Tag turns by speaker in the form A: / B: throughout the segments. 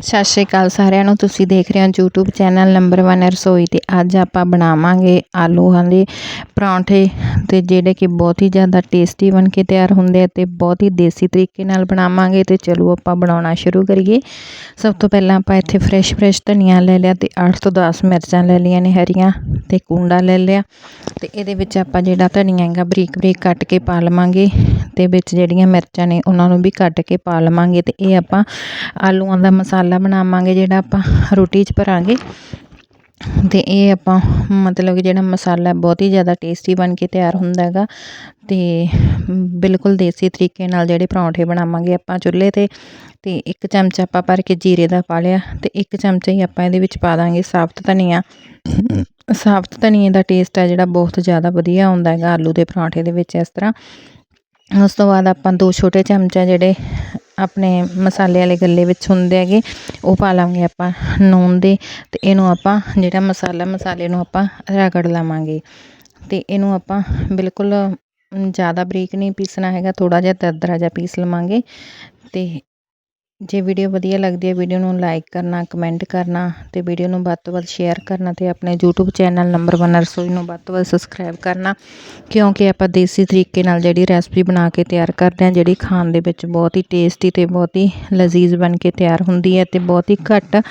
A: ਸਤਿ ਸ਼੍ਰੀ ਅਕਾਲ ਸਾਰਿਆਂ ਨੂੰ। ਤੁਸੀਂ ਦੇਖ ਰਹੇ ਹੋ YouTube ਚੈਨਲ ਨੰਬਰ 1 ਰਸੋਈ ਤੇ ਅੱਜ ਆਪਾਂ ਬਣਾਵਾਂਗੇ ਆਲੂਆਂ ਦੇ ਪਰੌਂਠੇ। ਤੇ ਜਿਹੜੇ ਕਿ ਬਹੁਤ ਹੀ ਜ਼ਿਆਦਾ ਟੇਸਟੀ ਬਣ ਕੇ ਤਿਆਰ ਹੁੰਦੇ ਆ ਤੇ ਬਹੁਤ ਹੀ ਦੇਸੀ ਤਰੀਕੇ ਨਾਲ ਬਣਾਵਾਂਗੇ ਤੇ ਚਲੋ ਆਪਾਂ ਬਣਾਉਣਾ ਸ਼ੁਰੂ ਕਰੀਏ। ਸਭ ਤੋਂ ਪਹਿਲਾਂ ਆਪਾਂ ਇੱਥੇ ਫਰੈਸ਼ ਫਰੈਸ਼ ਧਨੀਆ ਲੈ ਲਿਆ ਤੇ 8 ਤੋਂ 10 ਮਿਰਚਾਂ ਲੈ ਲਈਆਂ ਨੇ ਹਰੀਆਂ ਤੇ ਕੂੰਡਾ ਲੈ ਲਿਆ ਤੇ ਇਹਦੇ ਵਿੱਚ ਆਪਾਂ ਜਿਹੜਾ ਧਨੀਆ ਹੈਗਾ ਬਰੀਕ ਬਰੀਕ ਕੱਟ ਕੇ ਪਾ ਲਵਾਂਗੇ ਤੇ ਵਿੱਚ ਜਿਹੜੀਆਂ ਮਿਰਚਾਂ ਨੇ ਉਹਨਾਂ ਨੂੰ ਵੀ ਕੱਟ ਕੇ ਪਾ ਲਵਾਂਗੇ ਤੇ ਇਹ ਆਪਾਂ ਆਲੂਆਂ ਦਾ ਮਸਾਲਾ ਬਣਾਵਾਂਗੇ ਜਿਹੜਾ ਆਪਾਂ ਰੋਟੀ 'ਚ ਭਰਾਂਗੇ। ਅਤੇ ਇਹ ਆਪਾਂ ਮਤਲਬ ਕਿ ਜਿਹੜਾ ਮਸਾਲਾ ਬਹੁਤ ਹੀ ਜ਼ਿਆਦਾ ਟੇਸਟੀ ਬਣ ਕੇ ਤਿਆਰ ਹੁੰਦਾ ਹੈਗਾ ਅਤੇ ਬਿਲਕੁਲ ਦੇਸੀ ਤਰੀਕੇ ਨਾਲ ਜਿਹੜੇ ਪਰੌਂਠੇ ਬਣਾਵਾਂਗੇ ਆਪਾਂ ਚੁੱਲ੍ਹੇ 'ਤੇ ਅਤੇ ਇੱਕ ਚਮਚਾ ਆਪਾਂ ਭਰ ਕੇ ਜੀਰੇ ਦਾ ਪਾ ਲਿਆ ਅਤੇ ਇੱਕ ਚਮਚਾ ਹੀ ਆਪਾਂ ਇਹਦੇ ਵਿੱਚ ਪਾ ਦਾਂਗੇ ਸਾਬਤ ਧਨੀਆ। ਸਾਬਤ ਧਨੀਏ ਦਾ ਟੇਸਟ ਹੈ ਜਿਹੜਾ ਬਹੁਤ ਜ਼ਿਆਦਾ ਵਧੀਆ ਆਉਂਦਾ ਹੈਗਾ ਆਲੂ ਦੇ ਪਰੌਂਠੇ ਦੇ ਵਿੱਚ ਇਸ ਤਰ੍ਹਾਂ। ਉਸ ਤੋਂ ਬਾਅਦ ਆਪਾਂ ਦੋ ਛੋਟੇ ਚਮਚਾ ਜਿਹੜੇ ਆਪਣੇ ਮਸਾਲੇ ਵਾਲੇ ਗੱਲੇ ਵਿੱਚ ਹੁੰਦੇ ਹੈਗੇ, ਉਹ ਪਾ ਲਵਾਂਗੇ ਆਪਾਂ ਨੂਨ ਦੇ ਅਤੇ ਇਹਨੂੰ ਆਪਾਂ ਜਿਹੜਾ ਮਸਾਲਾ ਮਸਾਲੇ ਨੂੰ ਆਪਾਂ ਰਗੜ ਲਵਾਂਗੇ। ਅਤੇ ਇਹਨੂੰ ਆਪਾਂ ਬਿਲਕੁਲ ਜ਼ਿਆਦਾ ਬਰੀਕ ਨਹੀਂ ਪੀਸਣਾ ਹੈਗਾ, ਥੋੜ੍ਹਾ ਜਿਹਾ ਦਰਦਰਾ ਜਿਹਾ ਪੀਸ ਲਵਾਂਗੇ ਅਤੇ ਜੇ ਵੀਡੀਓ ਵਧੀਆ ਲੱਗਦੀ ਹੈ, ਵੀਡੀਓ ਨੂੰ ਲਾਈਕ ਕਰਨਾ ਕਮੈਂਟ ਕਰਨਾ ਤੇ ਵੀਡੀਓ ਨੂੰ ਵੱਧ ਤੋਂ ਵੱਧ ਸ਼ੇਅਰ ਕਰਨਾ ਤੇ ਆਪਣੇ YouTube ਚੈਨਲ ਨੰਬਰ 1 ਰਸੋਈ ਨੂੰ ਵੱਧ ਤੋਂ ਵੱਧ ਸਬਸਕ੍ਰਾਈਬ ਕਰਨਾ, ਕਿਉਂਕਿ ਆਪਾਂ ਦੇਸੀ ਤਰੀਕੇ ਨਾਲ ਜਿਹੜੀ ਰੈਸਪੀ ਬਣਾ ਕੇ ਤਿਆਰ ਕਰਦੇ ਹਾਂ, ਜਿਹੜੀ ਖਾਣ ਦੇ ਵਿੱਚ ਬਹੁਤ ਹੀ ਟੇਸਟੀ ਤੇ ਬਹੁਤ ਹੀ ਲਜ਼ੀਜ਼ ਬਣ ਕੇ ਤਿਆਰ ਹੁੰਦੀ ਹੈ ਤੇ ਬਹੁਤ ਹੀ ਘੱਟ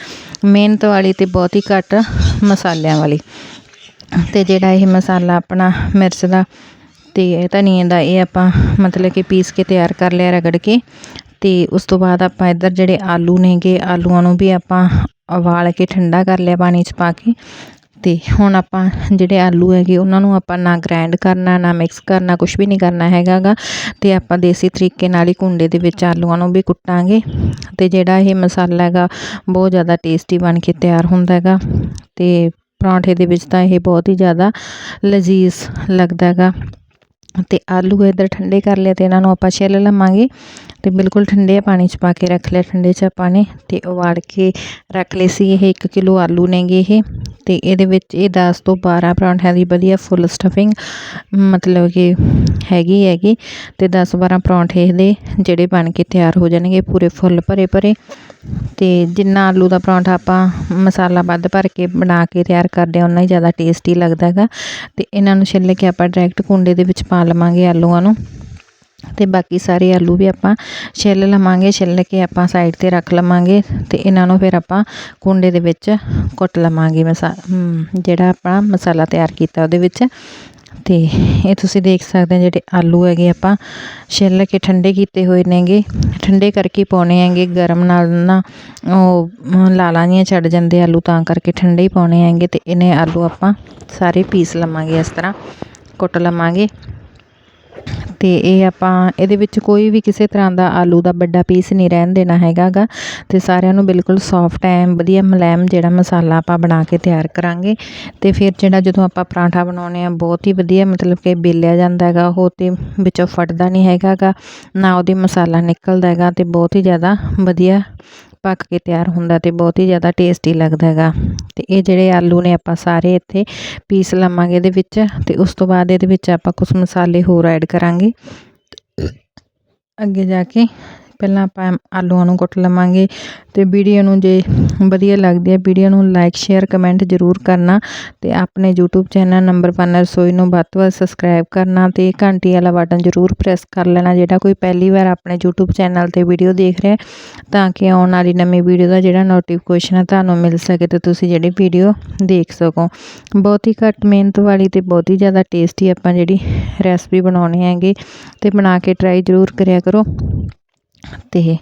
A: ਮਿਹਨਤ ਵਾਲੀ ਤੇ ਬਹੁਤ ਹੀ ਘੱਟ ਮਸਾਲਿਆਂ ਵਾਲੀ। ਤੇ ਜਿਹੜਾ ਇਹ ਮਸਾਲਾ ਆਪਣਾ ਮਿਰਚ ਦਾ ਤੇ ਧਨੀਏ ਦਾ, ਇਹ ਆਪਾਂ ਮਤਲਬ ਕਿ ਪੀਸ ਕੇ ਤਿਆਰ ਕਰ ਲਿਆ ਰਗੜ ਕੇ। ਅਤੇ ਉਸ ਤੋਂ ਬਾਅਦ ਆਪਾਂ ਇੱਧਰ ਜਿਹੜੇ ਆਲੂ ਨੇਗੇ, ਆਲੂਆਂ ਨੂੰ ਵੀ ਆਪਾਂ ਉਬਾਲ ਕੇ ਠੰਡਾ ਕਰ ਲਿਆ ਪਾਣੀ 'ਚ ਪਾ ਕੇ। ਅਤੇ ਹੁਣ ਆਪਾਂ ਜਿਹੜੇ ਆਲੂ ਹੈਗੇ, ਉਹਨਾਂ ਨੂੰ ਆਪਾਂ ਨਾ ਗ੍ਰਾਈਂਡ ਕਰਨਾ, ਨਾ ਮਿਕਸ ਕਰਨਾ, ਕੁਛ ਵੀ ਨਹੀਂ ਕਰਨਾ ਹੈਗਾ ਗਾ ਅਤੇ ਆਪਾਂ ਦੇਸੀ ਤਰੀਕੇ ਨਾਲ ਹੀ ਕੁੰਡੇ ਦੇ ਵਿੱਚ ਆਲੂਆਂ ਨੂੰ ਵੀ ਕੁੱਟਾਂਗੇ। ਅਤੇ ਜਿਹੜਾ ਇਹ ਮਸਾਲਾ ਹੈਗਾ, ਬਹੁਤ ਜ਼ਿਆਦਾ ਟੇਸਟੀ ਬਣ ਕੇ ਤਿਆਰ ਹੁੰਦਾ ਹੈਗਾ। ਅਤੇ ਪਰੌਂਠੇ ਦੇ ਵਿੱਚ ਤਾਂ ਇਹ ਬਹੁਤ ਹੀ ਜ਼ਿਆਦਾ ਲਜ਼ੀਜ਼ ਲੱਗਦਾ ਹੈਗਾ। ਅਤੇ ਆਲੂ ਇੱਧਰ ਠੰਡੇ ਕਰ ਲਿਆ ਅਤੇ ਇਹਨਾਂ ਨੂੰ ਆਪਾਂ ਛਿੱਲ ਲਵਾਂਗੇ। ਤੇ ਬਿਲਕੁਲ ਠੰਡੇ ਪਾਣੀ 'ਚ ਪਾ ਕੇ ਰੱਖ ਲਿਆ, ਠੰਡੇ 'ਚ ਆਪਾਂ ਨੇ ਤੇ ਉਬਾਲ ਕੇ ਰੱਖ ਲਏ ਸੀ ਇਹ 1 ਕਿਲੋ ਆਲੂ ਨੇਗੇ ਇਹ ਤੇ ਇਹਦੇ ਵਿੱਚ ਇਹ 10 ਤੋਂ 12 ਪਰੌਂਠਿਆਂ ਦੀ ਵਧੀਆ ਫੁੱਲ ਸਟਫਿੰਗ ਮਤਲਬ ਕਿ ਹੈਗੀ ਹੈਗੀ ਤੇ 10 12 ਪਰੌਂਠੇ ਇਹਦੇ ਜਿਹੜੇ ਬਣ ਕੇ ਤਿਆਰ ਹੋ ਜਾਣਗੇ ਪੂਰੇ ਫੁੱਲ ਭਰੇ ਭਰੇ ਤੇ ਜਿੰਨਾ ਆਲੂ ਦਾ ਪਰੌਂਠਾ ਆਪਾਂ ਮਸਾਲਾ ਵੱਧ ਭਰ ਕੇ ਬਣਾ ਕੇ ਤਿਆਰ ਕਰਦੇ ਹਾਂ ਉਨਾ ਹੀ ਜ਼ਿਆਦਾ ਟੇਸਟੀ ਲੱਗਦਾ ਹੈਗਾ ਤੇ ਇਹਨਾਂ ਨੂੰ ਛਿੱਲ ਕੇ ਆਪਾਂ ਡਾਇਰੈਕਟ ਕੁੰਡੇ ਦੇ ਵਿੱਚ ਪਾ ਲਵਾਂਗੇ ਆਲੂਆਂ ਨੂੰ। ਤੇ ਬਾਕੀ ਸਾਰੇ ਆਲੂ ਵੀ ਆਪਾਂ ਛਿੱਲ ਲਵਾਂਗੇ, ਛਿੱਲ ਕੇ ਆਪਾਂ ਸਾਈਡ ਤੇ ਰੱਖ ਲਵਾਂਗੇ ਤੇ ਇਹਨਾਂ ਨੂੰ ਫਿਰ ਆਪਾਂ ਕੁੰਡੇ ਦੇ ਵਿੱਚ ਕੁੱਟ ਲਵਾਂਗੇ ਮਸਾ ਜਿਹੜਾ ਆਪਾਂ ਮਸਾਲਾ ਤਿਆਰ ਕੀਤਾ ਉਹਦੇ ਵਿੱਚ। ਤੇ ਇਹ ਤੁਸੀਂ ਦੇਖ ਸਕਦੇ ਹੋ ਜਿਹੜੇ ਆਲੂ ਹੈਗੇ ਆਪਾਂ ਛਿੱਲ ਕੇ ਠੰਡੇ ਕੀਤੇ ਹੋਏ ਨੇਗੇ। ਠੰਡੇ ਕਰਕੇ ਪਾਉਣੇ ਹੈਗੇ, ਗਰਮ ਨਾਲ ਨਾ ਉਹ ਲਾਲਾਂ ਜੀਆਂ ਛੱਡ ਜਾਂਦੇ ਆਲੂ, ਤਾਂ ਕਰਕੇ ਠੰਡੇ ਹੀ ਪਾਉਣੇ ਹੈਗੇ ਤੇ ਇਹਨੇ ਆਲੂ ਆਪਾਂ ਸਾਰੇ ਪੀਸ ਲਵਾਂਗੇ ਇਸ ਤਰ੍ਹਾਂ ਕੁੱਟ ਲਵਾਂਗੇ। ਅਤੇ ਇਹ ਆਪਾਂ ਇਹਦੇ ਵਿੱਚ ਕੋਈ ਵੀ ਕਿਸੇ ਤਰ੍ਹਾਂ ਦਾ ਆਲੂ ਦਾ ਵੱਡਾ ਪੀਸ ਨਹੀਂ ਰਹਿਣ ਦੇਣਾ ਹੈਗਾਗਾ। ਅਤੇ ਸਾਰਿਆਂ ਨੂੰ ਬਿਲਕੁਲ ਸੌਫਟ ਐ ਵਧੀਆ ਮਲੈਮ ਜਿਹੜਾ ਮਸਾਲਾ ਆਪਾਂ ਬਣਾ ਕੇ ਤਿਆਰ ਕਰਾਂਗੇ। ਅਤੇ ਫਿਰ ਜਿਹੜਾ ਜਦੋਂ ਆਪਾਂ ਪਰਾਂਠਾ ਬਣਾਉਂਦੇ ਆ ਬਹੁਤ ਹੀ ਵਧੀਆ ਮਤਲਬ ਕਿ ਬੇਲਿਆ ਜਾਂਦਾ ਹੈਗਾ, ਉਹ ਤੇ ਵਿੱਚੋਂ ਫਟਦਾ ਨਹੀਂ ਹੈਗਾ ਗਾ ਨਾ ਉਹਦੀ ਮਸਾਲਾ ਨਿਕਲਦਾ ਹੈਗਾ ਅਤੇ ਬਹੁਤ ਹੀ ਜ਼ਿਆਦਾ ਵਧੀਆ ਪੱਕ ਕੇ ਤਿਆਰ ਹੁੰਦਾ ਤੇ ਬਹੁਤ ਹੀ ਜ਼ਿਆਦਾ ਟੇਸਟੀ ਲੱਗਦਾ ਹੈਗਾ। ਤੇ ਇਹ ਜਿਹੜੇ ਆਲੂ ਨੇ ਆਪਾਂ ਸਾਰੇ ਇੱਥੇ ਪੀਸ ਲਵਾਂਗੇ ਇਹਦੇ ਵਿੱਚ ਤੇ ਉਸ ਤੋਂ ਬਾਅਦ ਇਹਦੇ ਵਿੱਚ ਆਪਾਂ ਕੁਝ ਮਸਾਲੇ ਹੋਰ ਐਡ ਕਰਾਂਗੇ। ਅੱਗੇ ਜਾ ਕੇ ਪਹਿਲਾਂ ਆਪਾਂ ਆਲੂਆਂ ਨੂੰ ਕੁੱਟ ਲਵਾਂਗੇ ਅਤੇ ਵੀਡੀਓ ਨੂੰ ਜੇ ਵਧੀਆ ਲੱਗਦੀ ਹੈ, ਵੀਡੀਓ ਨੂੰ ਲਾਈਕ ਸ਼ੇਅਰ ਕਮੈਂਟ ਜ਼ਰੂਰ ਕਰਨਾ ਅਤੇ ਆਪਣੇ YouTube ਚੈਨਲ ਨੰਬਰ 1 ਰਸੋਈ ਨੂੰ ਵੱਧ ਤੋਂ ਵੱਧ ਸਬਸਕ੍ਰਾਈਬ ਕਰਨਾ ਅਤੇ ਘੰਟੀ ਵਾਲਾ ਬਟਨ ਜ਼ਰੂਰ ਪ੍ਰੈਸ ਕਰ ਲੈਣਾ ਜਿਹੜਾ ਕੋਈ ਪਹਿਲੀ ਵਾਰ ਆਪਣੇ YouTube ਚੈਨਲ ਤੇ ਵੀਡੀਓ ਦੇਖ ਰਿਹਾ ਤਾਂ ਕਿ ਆਉਣ ਵਾਲੀ ਨਵੀਂ ਵੀਡੀਓ ਦਾ ਜਿਹੜਾ ਨੋਟੀਫਿਕੇਸ਼ਨ ਹੈ ਤੁਹਾਨੂੰ ਮਿਲ ਸਕੇ ਤੇ ਤੁਸੀਂ ਜਿਹੜੀ ਵੀਡੀਓ ਦੇਖ ਸਕੋ। ਬਹੁਤ ਹੀ ਘੱਟ ਮਿਹਨਤ ਵਾਲੀ ਤੇ ਬਹੁਤ ਹੀ ਜ਼ਿਆਦਾ ਟੇਸਟੀ ਆਪਾਂ ਜਿਹੜੀ ਰੈਸਪੀ ਬਣਾਉਣੀ ਹੈਗੀ ਤੇ ਬਣਾ ਕੇ ਟਰਾਈ ਜ਼ਰੂਰ ਕਰਿਆ ਕਰੋ। ਅਤੇ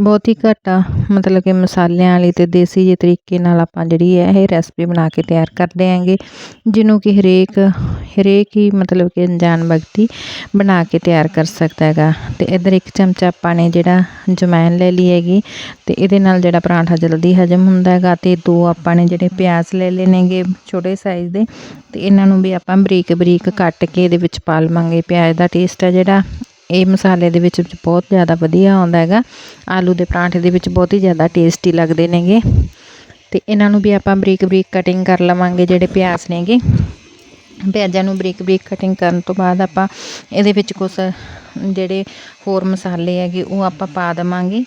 A: ਬਹੁਤ ਹੀ ਘੱਟ, ਮਤਲਬ ਕਿ ਮਸਾਲਿਆਂ ਵਾਲੀ ਅਤੇ ਦੇਸੀ ਜਿਹੇ ਤਰੀਕੇ ਨਾਲ ਆਪਾਂ ਜਿਹੜੀ ਹੈ ਇਹ ਰੈਸਪੀ ਬਣਾ ਕੇ ਤਿਆਰ ਕਰਦੇ ਹੈਗੇ, ਜਿਹਨੂੰ ਕਿ ਹਰੇਕ ਹਰੇਕ ਹੀ ਮਤਲਬ ਕਿ ਅਣਜਾਣ ਵਿਅਕਤੀ ਬਣਾ ਕੇ ਤਿਆਰ ਕਰ ਸਕਦਾ ਹੈਗਾ। ਅਤੇ ਇੱਧਰ ਇੱਕ ਚਮਚਾ ਆਪਾਂ ਨੇ ਜਿਹੜਾ ਜਮੈਨ ਲੈ ਲਈ ਹੈਗੀ ਅਤੇ ਇਹਦੇ ਨਾਲ ਜਿਹੜਾ ਪਰਾਂਠਾ ਜਲਦੀ ਹਜਮ ਹੁੰਦਾ ਹੈਗਾ ਅਤੇ ਦੋ ਆਪਾਂ ਨੇ ਜਿਹੜੇ ਪਿਆਜ਼ ਲੈ ਲਏ ਨੇਗੇ ਛੋਟੇ ਸਾਈਜ਼ ਦੇ ਅਤੇ ਇਹਨਾਂ ਨੂੰ ਵੀ ਆਪਾਂ ਬਰੀਕ ਬਰੀਕ ਕੱਟ ਕੇ ਇਹਦੇ ਵਿੱਚ ਪਾ ਲਵਾਂਗੇ। ਪਿਆਜ਼ ਦਾ ਟੇਸਟ ਹੈ ਜਿਹੜਾ ਇਹ ਮਸਾਲੇ ਦੇ ਵਿੱਚ ਬਹੁਤ ਜ਼ਿਆਦਾ ਵਧੀਆ ਆਉਂਦਾ ਹੈਗਾ। ਆਲੂ ਦੇ ਪਰਾਂਠੇ ਦੇ ਵਿੱਚ ਬਹੁਤ ਹੀ ਜ਼ਿਆਦਾ ਟੇਸਟੀ ਲੱਗਦੇ ਨੇਗੇ। ਤੇ ਇਹਨਾਂ ਨੂੰ ਵੀ ਆਪਾਂ ਬਰੀਕ ਬਰੀਕ ਕਟਿੰਗ ਕਰ ਲਵਾਂਗੇ ਜਿਹੜੇ ਪਿਆਜ਼ ਨੇਗੇ। ਪਿਆਜ਼ਾਂ ਨੂੰ ਬਰੀਕ ਬਰੀਕ ਕਟਿੰਗ ਕਰਨ ਤੋਂ ਬਾਅਦ ਆਪਾਂ ਇਹਦੇ ਵਿੱਚ ਕੁਝ ਜਿਹੜੇ ਹੋਰ ਮਸਾਲੇ ਹੈਗੇ ਉਹ ਆਪਾਂ ਪਾ ਦੇਵਾਂਗੇ।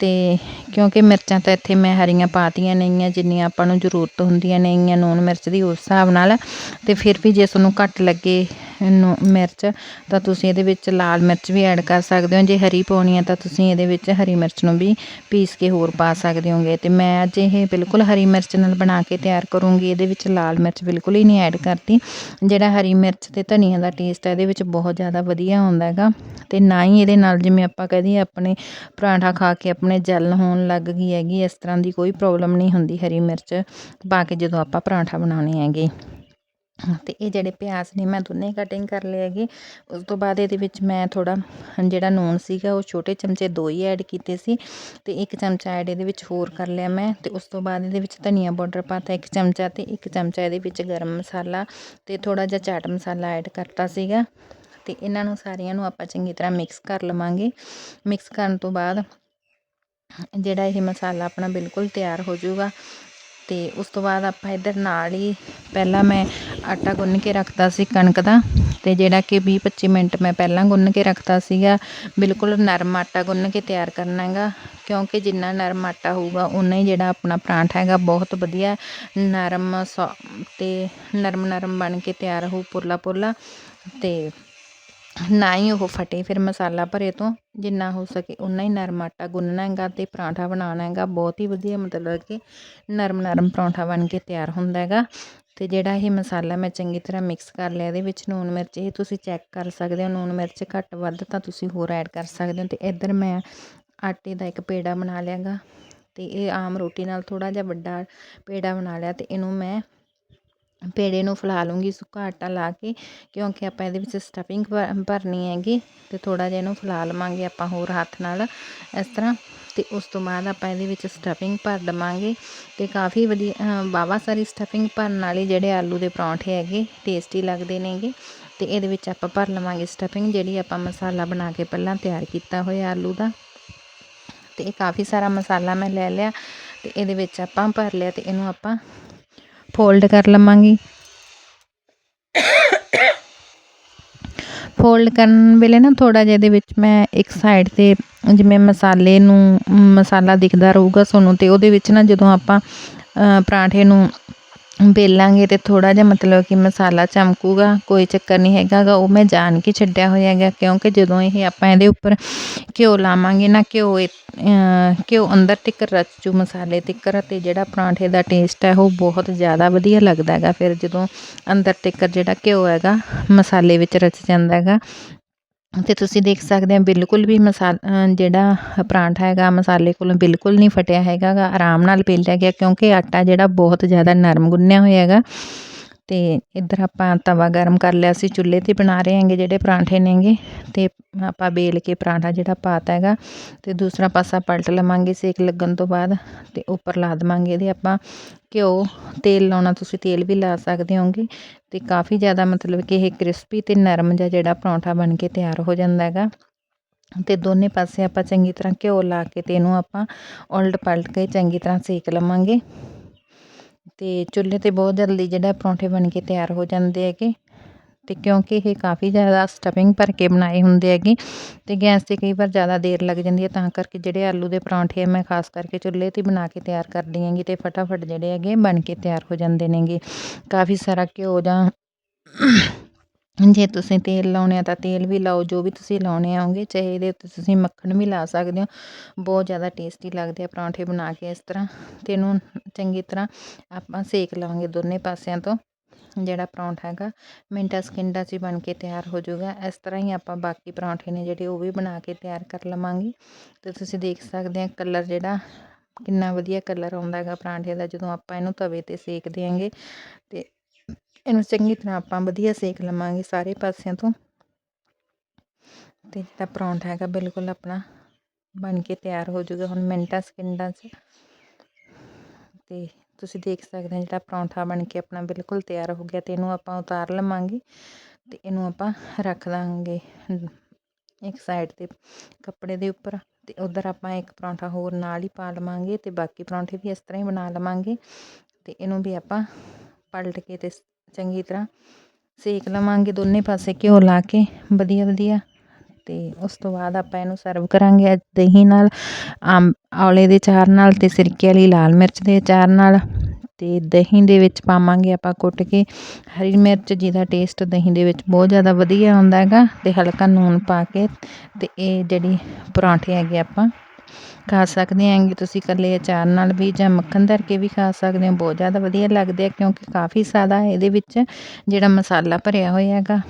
A: ਅਤੇ ਕਿਉਂਕਿ ਮਿਰਚਾਂ ਤਾਂ ਇੱਥੇ ਮੈਂ ਹਰੀਆਂ ਪਾਤੀਆਂ ਨੇਗੀਆਂ ਜਿੰਨੀਆਂ ਆਪਾਂ ਨੂੰ ਜ਼ਰੂਰਤ ਹੁੰਦੀਆਂ ਨੇਗੀਆਂ ਨੂਣ ਮਿਰਚ ਦੀ ਉਸ ਹਿਸਾਬ ਨਾਲ। ਅਤੇ ਫਿਰ ਵੀ ਜੇ ਤੁਹਾਨੂੰ ਘੱਟ ਲੱਗੇ ਨੂੰ ਮਿਰਚ, ਤਾਂ ਤੁਸੀਂ ਇਹਦੇ ਵਿੱਚ ਲਾਲ ਮਿਰਚ ਵੀ ਐਡ ਕਰ ਸਕਦੇ ਹੋ। ਜੇ ਹਰੀ ਪਾਉਣੀ ਹੈ ਤਾਂ ਤੁਸੀਂ ਇਹਦੇ ਵਿੱਚ ਹਰੀ ਮਿਰਚ ਨੂੰ ਵੀ ਪੀਸ ਕੇ ਹੋਰ ਪਾ ਸਕਦੇ ਹੋਗੇ। ਤੇ ਮੈਂ ਅੱਜ ਇਹ ਬਿਲਕੁਲ ਹਰੀ ਮਿਰਚ ਨਾਲ ਬਣਾ ਕੇ ਤਿਆਰ ਕਰੂੰਗੀ। ਇਹਦੇ ਵਿੱਚ ਲਾਲ ਮਿਰਚ ਬਿਲਕੁਲ ਹੀ ਨਹੀਂ ਐਡ ਕਰਤੀ ਜਿਹੜਾ ਹਰੀ ਮਿਰਚ ਤੇ ਧਨੀਆ ਦਾ ਟੇਸਟ ਹੈ ਇਹਦੇ ਵਿੱਚ ਬਹੁਤ ਜ਼ਿਆਦਾ ਵਧੀਆ ਆਉਂਦਾ ਹੈਗਾ। ਤੇ ਨਾ ਹੀ ਇਹਦੇ ਨਾਲ ਜਿਵੇਂ ਆਪਾਂ ਕਹਦੇ ਆਪਣੇ ਪਰਾਂਠਾ ਖਾ ਕੇ ਆਪਣੇ ਜਲਨ ਹੋਣ ਲੱਗ ਗਈ ਹੈਗੀ, ਇਸ ਤਰ੍ਹਾਂ ਦੀ ਕੋਈ ਪ੍ਰੋਬਲਮ ਨਹੀਂ ਹੁੰਦੀ ਹਰੀ ਮਿਰਚ। ਪਾ ਕੇ ਜਦੋਂ ਆਪਾਂ ਪਰਾਂਠਾ ਬਣਾਉਣੇ ਹੈਗੇ। ਤੇ ਇਹ ਜਿਹੜੇ ਪਿਆਜ਼ ਨੇ, ਮੈਂ ਦੋਨੇ ਕਟਿੰਗ ਕਰ ਲਏ ਹੈਗੇ। ਉਸ ਤੋਂ ਬਾਅਦ ਇਹਦੇ ਵਿੱਚ ਮੈਂ ਥੋੜਾ ਜਿਹੜਾ ਨੂਣ ਸੀਗਾ, ਉਹ ਛੋਟੇ ਚਮਚੇ ਦੋ ਹੀ ਐਡ ਕੀਤੇ ਸੀ। ਤੇ ਇੱਕ ਚਮਚਾ ਐਡ ਇਹਦੇ ਵਿੱਚ ਹੋਰ ਕਰ ਲਿਆ ਮੈਂ। ਤੇ ਉਸ ਤੋਂ ਬਾਅਦ ਇਹਦੇ ਵਿੱਚ ਧਨੀਆ ਪਾਊਡਰ ਪਾਤਾ ਇੱਕ ਚਮਚਾ ਤੇ ਇੱਕ ਚਮਚਾ ਇਹਦੇ ਵਿੱਚ ਗਰਮ ਮਸਾਲਾ ਤੇ ਥੋੜਾ ਜਿਹਾ ਚਾਟ ਮਸਾਲਾ ਐਡ ਕਰਤਾ ਸੀਗਾ। ਤੇ ਇਹਨਾਂ ਨੂੰ ਸਾਰਿਆਂ ਨੂੰ ਆਪਾਂ ਚੰਗੀ ਤਰ੍ਹਾਂ ਮਿਕਸ ਕਰ ਲਵਾਂਗੇ। ਮਿਕਸ ਕਰਨ ਤੋਂ ਬਾਅਦ ਜਿਹੜਾ ਇਹ ਮਸਾਲਾ ਆਪਣਾ ਬਿਲਕੁਲ ਤਿਆਰ ਹੋ ਜਾਊਗਾ। ਅਤੇ ਉਸ ਤੋਂ ਬਾਅਦ ਆਪਾਂ ਇੱਧਰ ਨਾਲ ਹੀ ਪਹਿਲਾਂ ਮੈਂ ਆਟਾ ਗੁੰਨ ਕੇ ਰੱਖਦਾ ਸੀ ਕਣਕ ਦਾ। ਅਤੇ ਜਿਹੜਾ ਕਿ 20 25 ਮਿੰਟ ਮੈਂ ਪਹਿਲਾਂ ਗੁੰਨ ਕੇ ਰੱਖਦਾ ਸੀਗਾ, ਬਿਲਕੁਲ ਨਰਮ ਆਟਾ ਗੁੰਨ ਕੇ ਤਿਆਰ ਕਰਨਾ ਹੈਗਾ। ਕਿਉਂਕਿ ਜਿੰਨਾ ਨਰਮ ਆਟਾ ਹੋਊਗਾ ਉਨਾ ਹੀ ਜਿਹੜਾ ਆਪਣਾ ਪਰਾਂਠਾ ਹੈਗਾ, ਬਹੁਤ ਵਧੀਆ ਨਰਮ ਸੌ ਅਤੇ ਨਰਮ ਨਰਮ ਬਣ ਕੇ ਤਿਆਰ ਹੋਊ ਪੁਰਲਾ ਪੁਰਲਾ ਅਤੇ ਨਾ ਹੀ ਉਹ ਫਟੇ ਫਿਰ ਮਸਾਲਾ ਭਰੇ ਤੋਂ, ਜਿੰਨਾ ਹੋ ਸਕੇ ਉਨਾ ਹੀ ਨਰਮ ਆਟਾ ਗੁੰਨਣਾ ਹੈਗਾ ਅਤੇ ਪਰਾਂਠਾ ਬਣਾਉਣਾ ਹੈਗਾ, ਬਹੁਤ ਹੀ ਵਧੀਆ ਮਤਲਬ ਕਿ ਨਰਮ ਨਰਮ ਪਰੌਂਠਾ ਬਣ ਕੇ ਤਿਆਰ ਹੁੰਦਾ ਹੈਗਾ। ਅਤੇ ਜਿਹੜਾ ਇਹ ਮਸਾਲਾ ਮੈਂ ਚੰਗੀ ਤਰ੍ਹਾਂ ਮਿਕਸ ਕਰ ਲਿਆ, ਇਹਦੇ ਵਿੱਚ ਨੂਣ ਮਿਰਚ ਇਹ ਤੁਸੀਂ ਚੈੱਕ ਕਰ ਸਕਦੇ ਹੋ ਲੂਣ ਮਿਰਚ ਘੱਟ ਵੱਧ ਤਾਂ ਤੁਸੀਂ ਹੋਰ ਐਡ ਕਰ ਸਕਦੇ ਹੋ ਅਤੇ ਇੱਧਰ ਮੈਂ ਆਟੇ ਦਾ ਇੱਕ ਪੇੜਾ ਬਣਾ ਲਿਆਗਾ ਅਤੇ ਇਹ ਆਮ ਰੋਟੀ ਨਾਲ ਥੋੜ੍ਹਾ ਜਿਹਾ ਵੱਡਾ ਪੇੜਾ ਬਣਾ ਲਿਆ ਅਤੇ ਇਹਨੂੰ ਮੈਂ ਪੇੜੇ ਨੂੰ ਫੈਲਾ ਲੂੰਗੀ ਸੁੱਕਾ ਆਟਾ ਲਾ ਕੇ, ਕਿਉਂਕਿ ਆਪਾਂ ਇਹਦੇ ਵਿੱਚ ਸਟਫਿੰਗ ਭਰਨੀ ਹੈਗੀ ਅਤੇ ਥੋੜ੍ਹਾ ਜਿਹਾ ਇਹਨੂੰ ਫੈਲਾ ਲਵਾਂਗੇ ਆਪਾਂ ਹੋਰ ਹੱਥ ਨਾਲ ਇਸ ਤਰ੍ਹਾਂ ਅਤੇ ਉਸ ਤੋਂ ਬਾਅਦ ਆਪਾਂ ਇਹਦੇ ਵਿੱਚ ਸਟਫਿੰਗ ਭਰ ਦੇਵਾਂਗੇ ਅਤੇ ਕਾਫੀ ਵਧੀਆ ਬਾਵਾ ਸਾਰੀ ਸਟਫਿੰਗ ਭਰਨ ਵਾਲੀ ਜਿਹੜੇ ਆਲੂ ਦੇ ਪਰੌਂਠੇ ਹੈਗੇ ਟੇਸਟੀ ਲੱਗਦੇ ਨੇਗੇ ਅਤੇ ਇਹਦੇ ਵਿੱਚ ਆਪਾਂ ਭਰ ਲਵਾਂਗੇ ਸਟਫਿੰਗ ਜਿਹੜੀ ਆਪਾਂ ਮਸਾਲਾ ਬਣਾ ਕੇ ਪਹਿਲਾਂ ਤਿਆਰ ਕੀਤਾ ਹੋਇਆ ਆਲੂ ਦਾ। ਅਤੇ ਇਹ ਕਾਫੀ ਸਾਰਾ ਮਸਾਲਾ ਮੈਂ ਲੈ ਲਿਆ ਅਤੇ ਇਹਦੇ ਵਿੱਚ ਆਪਾਂ ਭਰ ਲਿਆ ਅਤੇ ਇਹਨੂੰ ਆਪਾਂ ਫੋਲਡ ਕਰ ਲਵਾਂਗੀ। ਫੋਲਡ ਕਰਨ ਵੇਲੇ ਨਾ ਥੋੜਾ ਜਿਹਾ ਇਹਦੇ ਵਿੱਚ ਮੈਂ ਇੱਕ ਸਾਈਡ ਤੇ ਜਿਵੇਂ ਮਸਾਲੇ ਨੂੰ, ਮਸਾਲਾ ਦਿਖਦਾ ਰਹੂਗਾ ਤੁਹਾਨੂੰ ਤੇ ਉਹਦੇ ਵਿੱਚ ਨਾ ਜਦੋਂ ਆਪਾਂ ਪਰਾਂਠੇ ਨੂੰ ਬੇਲਾਂਗੇ ਅਤੇ ਥੋੜ੍ਹਾ ਜਿਹਾ ਮਤਲਬ ਕਿ ਮਸਾਲਾ ਚਮਕੂਗਾ, ਕੋਈ ਚੱਕਰ ਨਹੀਂ ਹੈਗਾਗਾ ਉਹ ਮੈਂ ਜਾਣ ਕੇ ਛੱਡਿਆ ਹੋਇਆ ਹੈਗਾ ਕਿਉਂਕਿ ਜਦੋਂ ਇਹ ਆਪਾਂ ਇਹਦੇ ਉੱਪਰ ਘਿਓ ਲਾਵਾਂਗੇ ਨਾ, ਘਿਓ ਘਿਓ ਅੰਦਰ ਤੱਕ ਰਚੂ ਮਸਾਲੇ ਤੱਕ ਅਤੇ ਜਿਹੜਾ ਪਰਾਂਠੇ ਦਾ ਟੇਸਟ ਹੈ, ਉਹ ਬਹੁਤ ਜ਼ਿਆਦਾ ਵਧੀਆ ਲੱਗਦਾ ਹੈਗਾ। ਫਿਰ ਜਦੋਂ ਅੰਦਰ ਤੱਕ ਜਿਹੜਾ ਘਿਓ ਹੈਗਾ, ਮਸਾਲੇ ਵਿੱਚ ਰਚ ਜਾਂਦਾ ਹੈਗਾ ਤੇ ਤੁਸੀਂ ਦੇਖ ਸਕਦੇ ਹੋ ਬਿਲਕੁਲ ਵੀ ਮਸਾਲਾ ਜਿਹੜਾ ਪਰਾਂਠਾ ਹੈਗਾ, ਮਸਾਲੇ ਕੋਲੋਂ ਬਿਲਕੁਲ ਨਹੀਂ ਫਟਿਆ ਹੈਗਾ ਗਾ। ਆਰਾਮ ਨਾਲ ਪੇਲਿਆ ਗਿਆ ਕਿਉਂਕਿ ਆਟਾ ਜਿਹੜਾ ਬਹੁਤ ਜ਼ਿਆਦਾ ਨਰਮ ਗੁੰਨਿਆ ਹੋਇਆ ਹੈਗਾ। ਅਤੇ ਇੱਧਰ ਆਪਾਂ ਤਵਾ ਗਰਮ ਕਰ ਲਿਆ ਸੀ, ਚੁੱਲ੍ਹੇ 'ਤੇ ਬਣਾ ਰਹੇ ਹੈਗੇ ਜਿਹੜੇ ਪਰਾਂਠੇ ਨੇਗੇ ਅਤੇ ਆਪਾਂ ਵੇਲ ਕੇ ਪਰਾਂਠਾ ਜਿਹੜਾ ਪਾਤਾ ਹੈਗਾ ਅਤੇ ਦੂਸਰਾ ਪਾਸਾ ਪਲਟ ਲਵਾਂਗੇ ਸੇਕ ਲੱਗਣ ਤੋਂ ਬਾਅਦ ਅਤੇ ਉੱਪਰ ਲਾ ਦੇਵਾਂਗੇ ਇਹਦੇ ਆਪਾਂ ਘਿਓ, ਤੇਲ ਲਾਉਣਾ ਤੁਸੀਂ ਤੇਲ ਵੀ ਲਾ ਸਕਦੇ ਹੋਗੇ ਅਤੇ ਕਾਫੀ ਜ਼ਿਆਦਾ ਮਤਲਬ ਕਿ ਇਹ ਕ੍ਰਿਸਪੀ ਅਤੇ ਨਰਮ ਜਿਹਾ ਜਿਹੜਾ ਪਰੌਂਠਾ ਬਣ ਕੇ ਤਿਆਰ ਹੋ ਜਾਂਦਾ ਹੈਗਾ। ਤੇ ਦੋਨੇ ਪਾਸੇ ਆਪਾਂ ਚੰਗੀ ਤਰ੍ਹਾਂ ਘਿਓ ਲਾ ਕੇ ਤੇ ਇਹਨੂੰ ਆਪਾਂ ਉਲਟ ਪਲਟ ਕੇ ਚੰਗੀ ਤਰ੍ਹਾਂ ਸੇਕ ਲਵਾਂਗੇ। ਅਤੇ ਚੁੱਲ੍ਹੇ 'ਤੇ ਬਹੁਤ ਜਲਦੀ ਜਿਹੜਾ ਪਰੌਂਠੇ ਬਣ ਕੇ ਤਿਆਰ ਹੋ ਜਾਂਦੇ ਹੈਗੇ। ਅਤੇ ਕਿਉਂਕਿ ਇਹ ਕਾਫੀ ਜ਼ਿਆਦਾ ਸਟਫਿੰਗ ਭਰ ਕੇ ਬਣਾਏ ਹੁੰਦੇ ਹੈਗੇ। ਅਤੇ ਗੈਸ 'ਤੇ ਕਈ ਵਾਰ ਜ਼ਿਆਦਾ ਦੇਰ ਲੱਗ ਜਾਂਦੀ ਹੈ, ਤਾਂ ਕਰਕੇ ਜਿਹੜੇ ਆਲੂ ਦੇ ਪਰੌਂਠੇ ਆ, ਮੈਂ ਖਾਸ ਕਰਕੇ ਚੁੱਲ੍ਹੇ 'ਤੇ ਬਣਾ ਕੇ ਤਿਆਰ ਕਰਦੀ ਹੈਗੀ ਅਤੇ ਫਟਾਫਟ ਜਿਹੜੇ ਹੈਗੇ ਬਣ ਕੇ ਤਿਆਰ ਹੋ ਜਾਂਦੇ ਨੇਗੇ। ਕਾਫੀ ਸਾਰਾ ਘਿਓ ਜਾਂ ਜੇ ਤੁਸੀਂ ਤੇਲ ਲਾਉਣੇ ਆ ਤਾਂ ਤੇਲ ਵੀ ਲਾਓ, ਜੋ ਵੀ ਤੁਸੀਂ ਲਾਉਣੇ ਆਉਂਗੇ ਚਾਹੇ ਇਹਦੇ ਉੱਤੇ ਤੁਸੀਂ ਮੱਖਣ ਵੀ ਲਾ ਸਕਦੇ ਹੋ। ਬਹੁਤ ਜ਼ਿਆਦਾ ਟੇਸਟੀ ਲੱਗਦੇ ਆ ਪਰੌਂਠੇ ਬਣਾ ਕੇ ਇਸ ਤਰ੍ਹਾਂ। ਤੇ ਇਹਨੂੰ ਚੰਗੀ ਤਰ੍ਹਾਂ ਆਪਾਂ ਸੇਕ ਲਵਾਂਗੇ ਦੋਨੇ ਪਾਸਿਆਂ ਤੋਂ, ਜਿਹੜਾ ਪਰੌਂਠਾ ਹੈਗਾ। ਮਿੰਟਾਂ ਸਕਿੰਟਾਂ 'ਚ ਹੀ ਬਣ ਕੇ ਤਿਆਰ ਹੋ ਜਾਊਗਾ। ਇਸ ਤਰ੍ਹਾਂ ਹੀ ਆਪਾਂ ਬਾਕੀ ਪਰੌਂਠੇ ਨੇ ਜਿਹੜੇ ਉਹ ਵੀ ਬਣਾ ਕੇ ਤਿਆਰ ਕਰ ਲਵਾਂਗੇ। ਤੇ ਤੁਸੀਂ ਦੇਖ ਸਕਦੇ ਆ ਕਲਰ ਜਿਹੜਾ, ਕਿੰਨਾ ਵਧੀਆ ਕਲਰ ਆਉਂਦਾ ਹੈਗਾ ਪਰਾਂਠੇ ਦਾ। ਜਦੋਂ ਆਪਾਂ ਇਹਨੂੰ ਤਵੇ 'ਤੇ ਸੇਕ ਦਿਆਂਗੇ, ਤੇ ਇਹਨੂੰ ਚੰਗੀ ਤਰ੍ਹਾਂ ਆਪਾਂ ਵਧੀਆ ਸੇਕ ਲਵਾਂਗੇ ਸਾਰੇ ਪਾਸਿਆਂ ਤੋਂ। ਤੇ ਜਿਹੜਾ ਪਰੌਂਠਾ ਹੈਗਾ ਬਿਲਕੁਲ ਆਪਣਾ ਬਣ ਕੇ ਤਿਆਰ ਹੋ ਜਾਊਗਾ। ਹੁਣ ਮਿੰਟਾਂ, ਸਕਿੰਟਾਂ 'ਚ। ਤੇ ਤੁਸੀਂ ਦੇਖ ਸਕਦੇ ਹੋ ਜਿਹੜਾ ਪਰੌਂਠਾ ਬਣ ਕੇ ਆਪਣਾ ਬਿਲਕੁਲ ਤਿਆਰ ਹੋ ਗਿਆ ਤੇ ਇਹਨੂੰ ਆਪਾਂ ਉਤਾਰ ਲਵਾਂਗੇ। ਤੇ ਇਹਨੂੰ ਆਪਾਂ ਰੱਖ ਦਾਂਗੇ ਇੱਕ ਸਾਈਡ ਤੇ ਕੱਪੜੇ ਦੇ ਉੱਪਰ ਤੇ ਉਧਰ ਆਪਾਂ ਇੱਕ ਪਰੌਂਠਾ ਹੋਰ ਨਾਲ ਹੀ ਪਾ ਲਵਾਂਗੇ ਤੇ ਬਾਕੀ ਪਰੌਂਠੇ ਵੀ ਇਸ ਤਰ੍ਹਾਂ ਹੀ ਬਣਾ ਲਵਾਂਗੇ। ਤੇ ਇਹਨੂੰ ਵੀ ਆਪਾਂ ਪਲਟ ਕੇ ਤੇ ਚੰਗੀ ਤਰ੍ਹਾਂ ਸੇਕ ਲਵਾਂਗੇ ਦੋਨੇ ਪਾਸੇ ਘਿਓ ਲਾ ਕੇ, ਵਧੀਆ ਵਧੀਆ। ਤੇ ਉਸ ਤੋਂ ਬਾਅਦ ਆਪਾਂ ਇਹਨੂੰ ਸਰਵ ਕਰਾਂਗੇ ਦਹੀਂ ਨਾਲ, ਆਮ ਔਲੇ ਦੇ ਚਾਰ ਨਾਲ ਤੇ ਸਿਰਕੇ ਵਾਲੀ ਲਾਲ ਮਿਰਚ ਦੇ ਚਾਰ ਨਾਲ। ਤੇ ਦਹੀਂ ਦੇ ਵਿੱਚ ਪਾਵਾਂਗੇ ਆਪਾਂ ਕੁੱਟ ਕੇ ਹਰੀ ਮਿਰਚ, ਜਿਹਦਾ ਟੇਸਟ ਦਹੀਂ ਦੇ ਵਿੱਚ ਬਹੁਤ ਜ਼ਿਆਦਾ ਵਧੀਆ ਆਉਂਦਾ ਹੈਗਾ। ਤੇ ਹਲਕਾ ਨੂਨ ਪਾ ਕੇ ਤੇ ਇਹ ਜਿਹੜੀ ਪਰੌਂਠੇ ਹੈਗੇ ਆਪਾਂ ਖਾ ਸਕਦੇ ਹੈਗੇ ਤੁਸੀਂ ਇਕੱਲੇ ਅਚਾਰ ਨਾਲ ਵੀ ਜਾਂ ਮੱਖਣ ਧਰ ਕੇ ਵੀ ਖਾ ਸਕਦੇ ਹੋ। ਬਹੁਤ ਜ਼ਿਆਦਾ ਵਧੀਆ ਲੱਗਦੇ ਆ ਕਿਉਂਕਿ ਕਾਫੀ ਸਾਦਾ ਇਹਦੇ ਵਿੱਚ ਜਿਹੜਾ ਮਸਾਲਾ ਭਰਿਆ ਹੋਇਆ ਹੈਗਾ।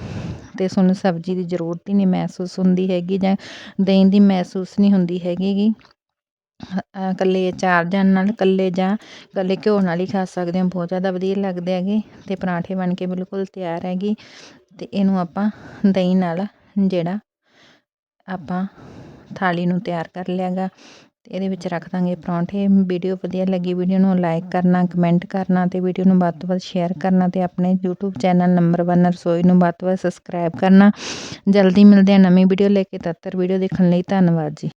A: ਤੇ ਤੁਹਾਨੂੰ ਸਬਜ਼ੀ ਦੀ ਜ਼ਰੂਰਤ ਹੀ ਨਹੀਂ ਮਹਿਸੂਸ ਹੁੰਦੀ ਹੈਗੀ ਜਾਂ ਦਹੀਂ ਦੀ ਮਹਿਸੂਸ ਨਹੀਂ ਹੁੰਦੀ ਹੈਗੀ ਗੀ ਇਕੱਲੇ ਅਚਾਰ ਜਾਂ ਨਾਲ ਇਕੱਲੇ ਜਾਂ ਇਕੱਲੇ ਘਿਓ ਨਾਲ ਹੀ ਖਾ ਸਕਦੇ ਹੋ। ਬਹੁਤ ਜ਼ਿਆਦਾ ਵਧੀਆ ਲੱਗਦੇ ਹੈਗੇ। ਤੇ ਪਰਾਂਠੇ ਬਣ ਕੇ ਬਿਲਕੁਲ ਤਿਆਰ ਹੈਗੀ। ਤੇ ਇਹਨੂੰ ਆਪਾਂ ਦਹੀਂ ਨਾਲ ਜਿਹੜਾ ਆਪਾਂ ਥਾਲੀ ਨੂੰ ਤਿਆਰ ਕਰ ਲਿਆਗਾ। ਤੇ ਇਹਦੇ ਵਿੱਚ ਰੱਖ ਦਾਂਗੇ ਪਰੌਂਠੇ। ਵੀਡੀਓ ਵਧੀਆ ਲੱਗੀ, ਵੀਡੀਓ ਨੂੰ ਲਾਈਕ ਕਰਨਾ ਕਮੈਂਟ ਕਰਨਾ ਅਤੇ ਵੀਡੀਓ ਨੂੰ ਵੱਧ ਤੋਂ ਵੱਧ ਸ਼ੇਅਰ ਕਰਨਾ ਅਤੇ ਆਪਣੇ YouTube ਚੈਨਲ ਨੰਬਰ 1 ਰਸੋਈ ਨੂੰ ਵੱਧ ਤੋਂ ਵੱਧ ਸਬਸਕ੍ਰਾਈਬ ਕਰਨਾ। ਜਲਦੀ ਮਿਲਦੇ ਆ ਨਵੀਂ ਵੀਡੀਓ ਲੈ ਕੇ। ਤਦ ਤੱਕ ਵੀਡੀਓ ਦੇਖਣ ਲਈ ਧੰਨਵਾਦ ਜੀ।